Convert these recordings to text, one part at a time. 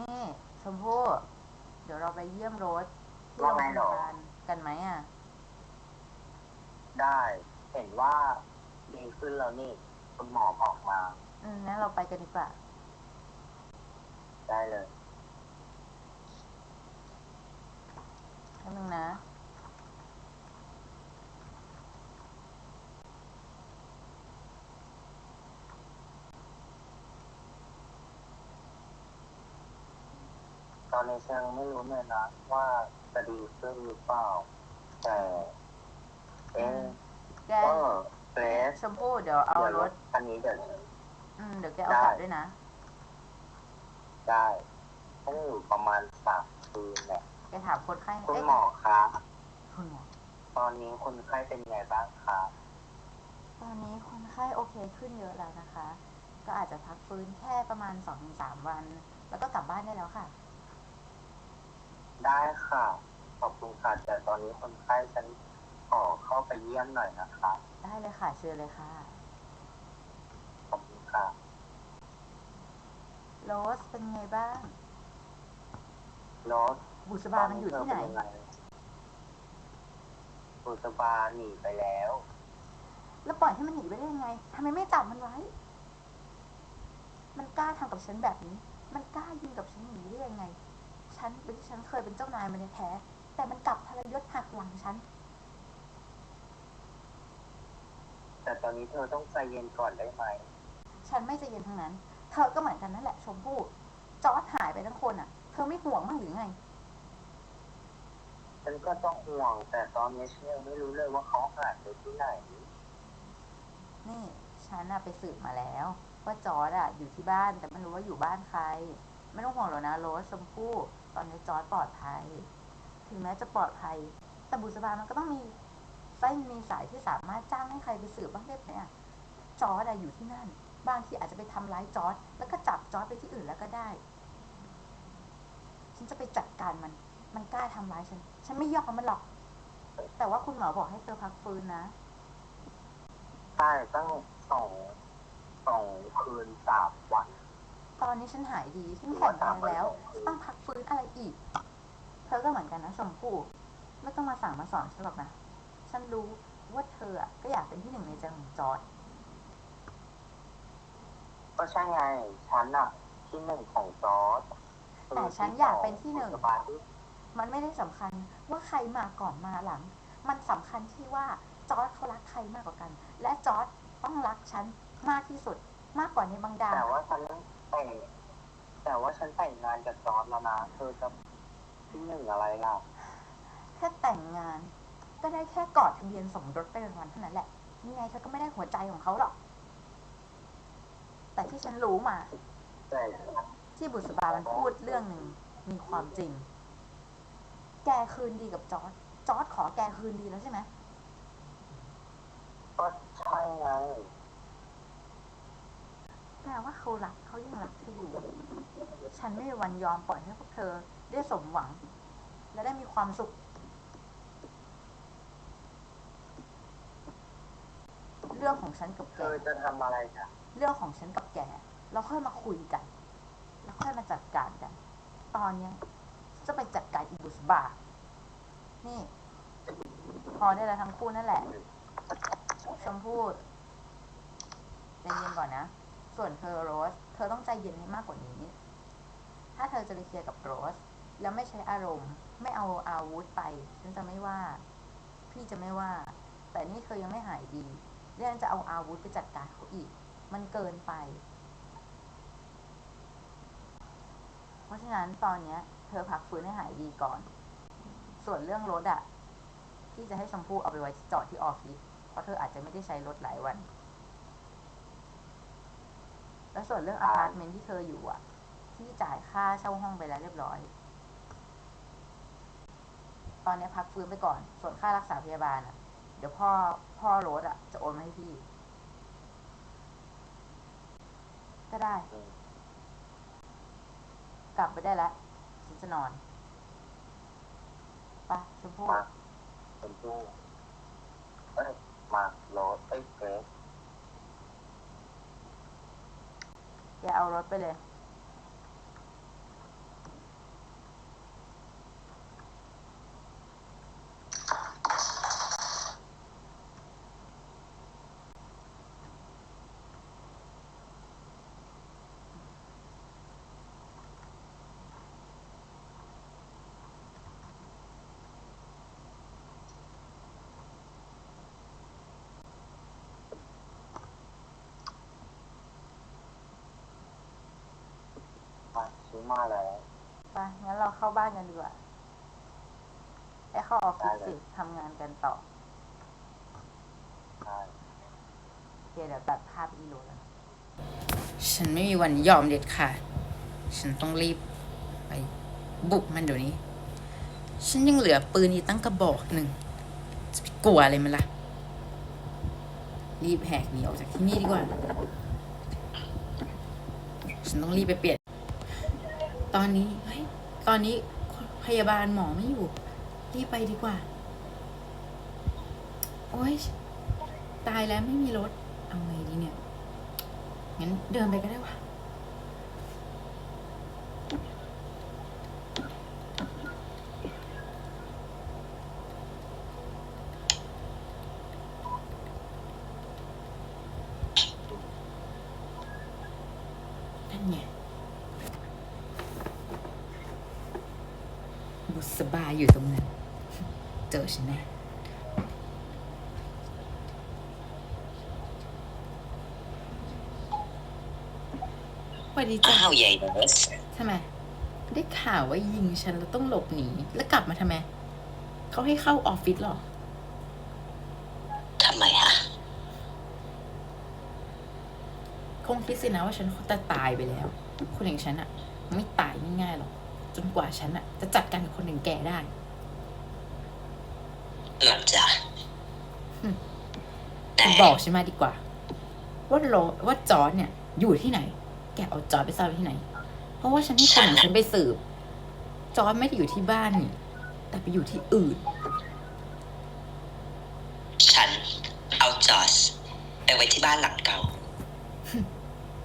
นี่ ชมพู่เดี๋ยวเราไปเยี่ยมรถที่โรว่างพไงยาหรอบาลกันไหมอะ ได้ เห็นว่าดีขึ้นแล้วนี่คุณหมอบอกมา อืมงั้นเราไปกันดีกว่า ได้เลยแป๊บนึงนะ ตอนนี้ฉันยังไม่รู้เลยนะว่าจะดีขึ้นหรือเปล่า แต่เอ๊ะแกเออเกรสชมพู่เดี๋ยวเอาเดี๋ยวรรถถคันนี้เดี๋ยวอืมเดี๋ยวแกเอาได้กลับด้วยนะ ได้ต้องอยู่ประมาณสามคืนแหละแกถามคนไข้คุณเอ๊ะหมอคะ คุณหมอตอนนี้คนไข้เป็นไงบ้างคะตอนนี้คนไข้โอเคขึ้นเยอะแล้วนะคะ ก็อาจจะพักฟื้นแค่ประมาณ2-3วัน แล้วก็กลับบ้านได้แล้วค่ะ ได้ค่ะ ขอบคุณค่ะแต่ตอนนี้คนไข้ฉันขอเข้าไปเยี่ยมหน่อยนะคะ ได้เลยค่ะ เชิญเลยค่ะ ขอบคุณค่ะ โรสเป็นไงบ้างรถบุษบามันอยู่ที่ไหนบุษบาหนีไปแล้ว แล้วปล่อยให้มันหนีไปได้ยังไงทำไมไม่จับมันไว้ มันกล้าทำกับฉันแบบนี้ มันกล้ายิงกับฉันอย่างนี้ได้ยังไง ฉันเป็นฉันเคยเป็นเจ้านายมันแท้ๆแต่มันกลับทรยศหักหลังฉัน แต่ตอนนี้เธอต้องใจเย็นก่อนได้ไหม ฉันไม่ใจเย็นทั้งนั้น เธอก็เหมือนกันนั่นแหละชมพู่จอร์ดหายไปทั้งคนอะ เธอไม่ห่วงมั้างหรือไง ฉันก็ต้องห่วง แต่ตอนนี้ฉันยังไม่รู้เลยว่าเขาหายไปที่ไหน นี่ฉันน่ะไปสืบมาแล้ว ว่าจอร์ดอะอยู่ที่บ้านแต่ไม่รู้ว่าอยู่บ้านใคร ไม่ต้องห่วงหรอกนะโรสชมพู่ ตอนนี้จอร์ดปลอดภัย ถึงแม้จะปลอดภัย แต่บุษบามันก็ต้องมีเส้นมีสายที่สามารถจ้างให้ใครไปสืบบ้างได้ไหมอะจอร์ดอะอยู่ที่นั่น บางทีอาจจะไปทำร้ายจอร์ดแล้วก็จับจอร์ดไปที่อื่นแล้วก็ได้ ฉันจะไปจัดการมัน มันกล้าทำร้ายฉัน ฉันไม่ยอมมันหรอก แต่ว่าคุณหมอบอกให้เธอพักฟื้นนะ ใช่ตั้งสองสองคืนสามวัน ตอนนี้ฉันหายดีฉันแข็งแรงแล้วจะต้องพักฟื้นอะไรอีก เธอก็เหมือนกันนะชมพู่ไม่ต้องมาสั่งมาสอนฉันหรอกนะ ฉันรู้ว่าเธออะก็อยากเป็นที่หนึ่งในใจของจอร์ดก็ใช่ไง ฉันอะที่หนึ่งของจอร์ดแต่ฉันอยากเป็นที่หนึ่งบุษบาที่มันไม่ได้สำคัญว่าใครมาก่อนมาหลัง มันสำคัญที่ว่าจอร์ดเขารักใครมากกว่ากัน และจอร์ดต้องรักฉันมากที่สุดมากกว่าในบางดาแต่ว่าฉัน แต่งแต่ว่าฉันแต่งงานกับจอร์ดแล้วนะ เธอจะที่หนึ่งอะไรล่ะ แค่แต่งงาน ก็ได้แค่กอดทะเบียนสมรสไปวันๆเท่านั้นแหละยังไงเธอก็ไม่ได้หัวใจของเขาหรอก แต่ที่ฉันรู้มา แต่ที่บุษบามันพูดเรื่องหนึ่งมีความจริง แกคืนดีกับจอร์ดจอร์ดขอแกคืนดีแล้วใช่ไหมก็ใช่ไง แปลว่าเขารักเขายังรักเธออยู่ ฉันไม่มีวันยอมปล่อยให้พวกเธอได้สมหวัง และได้มีความสุข เรื่องของฉันกับเธแกอจะทำอะไรกันเรื่องของฉันกับแก เราค่อยมาคุยกัน แล้วค่อยมาจัดการกัน ตอนเนี้ยฉันจะไปจัดการอีบุสบา นี่ พอได้แล้วทั้งคู่นั่นแหละชมพู่ใจเย็นก่อนนะ ส่วนเธอโรส เธอต้องใจเย็นให้มากกว่านี้ ถ้าเธอจะไปเคลียร์กับโรส แล้วไม่ใช้อารมณ์ ไม่เอาอาวุธไป ฉันจะไม่ว่า พี่จะไม่ว่า แต่นี่เธอยังไม่หายดีเรื่องจะเอาอาวุธไปจัดการเขาอีก มันเกินไป เพราะฉะนั้นตอนเนี้ย เธอพักฟื้นให้หายดีก่อน ส่วนเรื่องรถอะพี่จะให้ชมพู่เอาไปไว้จอดที่ออฟฟิศเพราะเธออาจจะไม่ได้ใช้รถหลายวัน แล้วส่วนเรื่องอพาร์ตเมนต์ที่เธออยู่อะพี่จ่ายค่าเช่าห้องไปแล้วเรียบร้อย ตอนนี้พักฟื้นไปก่อน ส่วนค่ารักษาพยาบาลอะเดี๋ยวพ่อพ่อรถอะจะโอนมาให้พี่ ก็ได้ กลับไปได้แล้วฉันจะนอนไปชมพู่มาชมพู่เอ้ยมาโรสเอ้ยเกรซ แกเอารถไปเลย ค่ะฉันมาแล้วไปงั้นเราเข้าบ้านกันดีกว่าไอ้เข้าออฟฟิศได้เลยสิทำงานกันต่อใช่โอเคเดี๋ยวตัดภาพอีโรแล้วฉันไม่มีวันยอมเด็ดขาดฉันต้องรีบไปบุกมันเดี๋ยวนี้ ฉันยังเหลือปืนอีกตั้งกระบอกหนึ่ง จะไปกลัวอะไรมันล่ะ รีบแหกหนีออกจากที่นี่ดีกว่า ฉันต้องรีบไปเปลี่ยน ตอนนี้เฮ้ยตอนนี้พยาบาลหมอไม่อยู่ รีบไปดีกว่า โอ๊ยตายแล้วไม่มีรถ เอาไงดีเนี่ย งั้นเดินไปก็ได้วะนั่นไง บุษบาอยู่ตรงนั้น เจอฉันแน่สวัสดีจ้ะอ้าวใหญ่เนสทำไม ได้ข่าวว่ายิงฉันแล้วต้องหลบหนี แล้วกลับมาทำไม เขาให้เข้าออฟฟิศเหรอ ทำไมฮะ คงคิดสินะว่าฉันจะตายไปแล้ว คนอย่างฉันอะไม่ตายง่ายๆหรอก จนกว่าฉันอะจะจัดการกับคนหนึ่งแก่ได้ หลังจากอืม แต่บอกฉันมาดีกว่า ว่าโรว่าจอร์ดเนี่ย อยู่ที่ไหน แกเอาจอร์ดไปซ่อนไว้ที่ไหน เพราะว่าฉันให้คนของฉันไปสืบ จอร์ดไม่ได้อยู่ที่บ้านนี่แต่ไปอยู่ที่อื่น ฉันเอาจอสไปไว้ที่บ้านหลังเก่า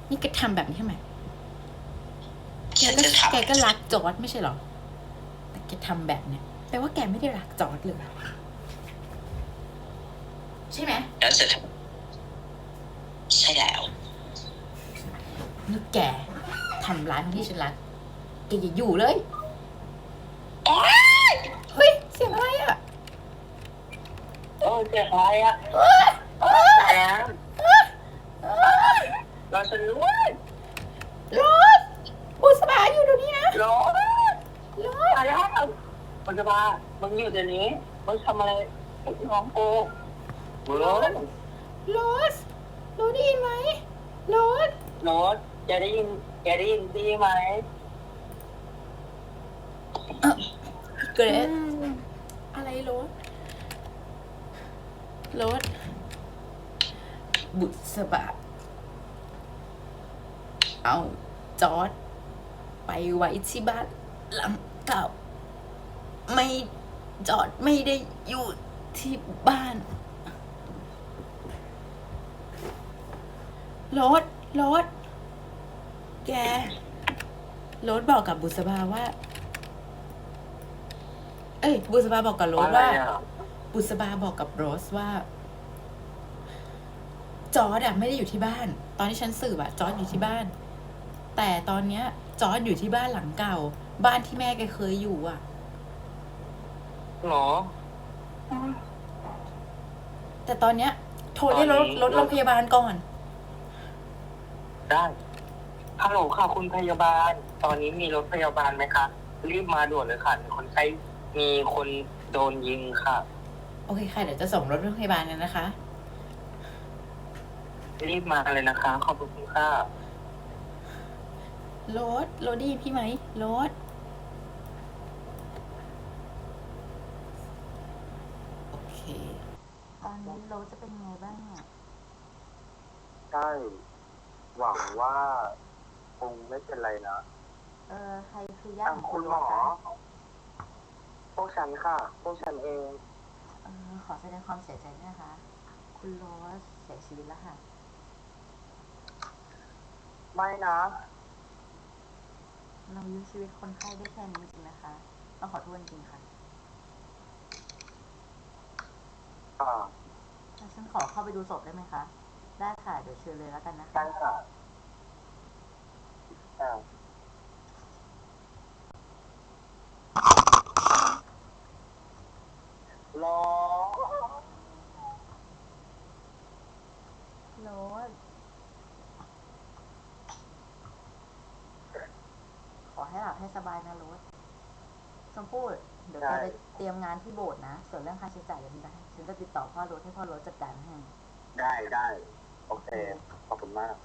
นี่แกทำแบบนี้ทำไม แกฉันก็จะทำแกก็รักจอร์ดไม่ใช่เหรอ แต่แกทำแบบเนี้ยแปลว่าแกไม่ได้รักจอร์ดเลยใช่ไหมแล้วจะทำใช่แล้ว นี่แกทำร้ายคนที่ฉันรักแกอย่าอยู่เลยเฮ้ยเสียงอะไรอะโอ้เจ็บอะไรอะตายแล้วรอฉันด้วยรถ บุษบาอยู่ตรงนี้นะรอรถตายแล้วมันจะมามึงอยู่เดี๋ยวนี้มึงทำอะไรกับน้องกูมึงรถรถได้ยินไหมรถโน้ตแกได้ยินแกได้ยินดีไหมเกรดอะไรรถรถบุษบาเอาจอร์ด ไปไว้ที่บ้านหลังเก่า ไม่จอร์ดไม่ได้อยู่ที่บ้าน รถ รถ แก รถบอกกับบุษบาว่า เอ้ย บุษบาบอกกับโรสอะไรว่าอะบุษบาบอกกับโรสว่า จอร์ดอะไม่ได้อยู่ที่บ้าน ตอนที่ฉันสืบอะจอร์ดอยู่ที่บ้าน แต่ตอนเนี้ย จอร์ดอยู่ที่บ้านหลังเก่า บ้านที่แม่แกเคยอยู่อะหรอ แต่ตอนเนี้ย โทรเรียกรถตอนนี้รถโรงพยาบาลก่อน ได้ฮัลโหลค่ะคุณพยาบาล ตอนนี้มีรถพยาบาลไหมคะ รีบมาด่วนเลยค่ะมีคนไข้มีคนโดนยิงค่ะ โอเคค่ะ เดี๋ยวจะส่งรถโรงพยาบาลกันนะคะ รีบมาเลยนะคะ ขอบคุณค่ะ รถรถไดีพี่ไหมรถโอเค ตอนนี้โรสจะเป็นไงบ้างอะใช่หวังว่าคงไม่เป็นไรนะเออใครคือญาติของคุณโรหมสอคะพวกฉันค่ะ พวกฉันเอง เออขอแสดงความเสียใจด้วยนะคะ คุณโรสเสียชีวิตแล้วค่ะ ไม่นะ เรายื้อชีวิตคนไข้ได้แค่นี้จริงๆนะคะต้องขอโทษจริงๆค่ะค่ะแล้วฉันขอเข้าไปดูศพได้ไหมคะ ได้ค่ะ เดี๋ยวเชิญเลยแล้วกันนะคะใช่ค่ะอ่ารอ โรส ให้สบายนะโรสชมพู่เดี๋ยวได้แกไปเตรียมงานที่โบสถ์นะ ส่วนเรื่องค่าใช้จ่ายเดี๋ยวไม่ได้ฉันจะติดต่อพ่อโรสให้พ่อโรสจัดการให้ ได้ได้ โอเค ขอบคุณมาก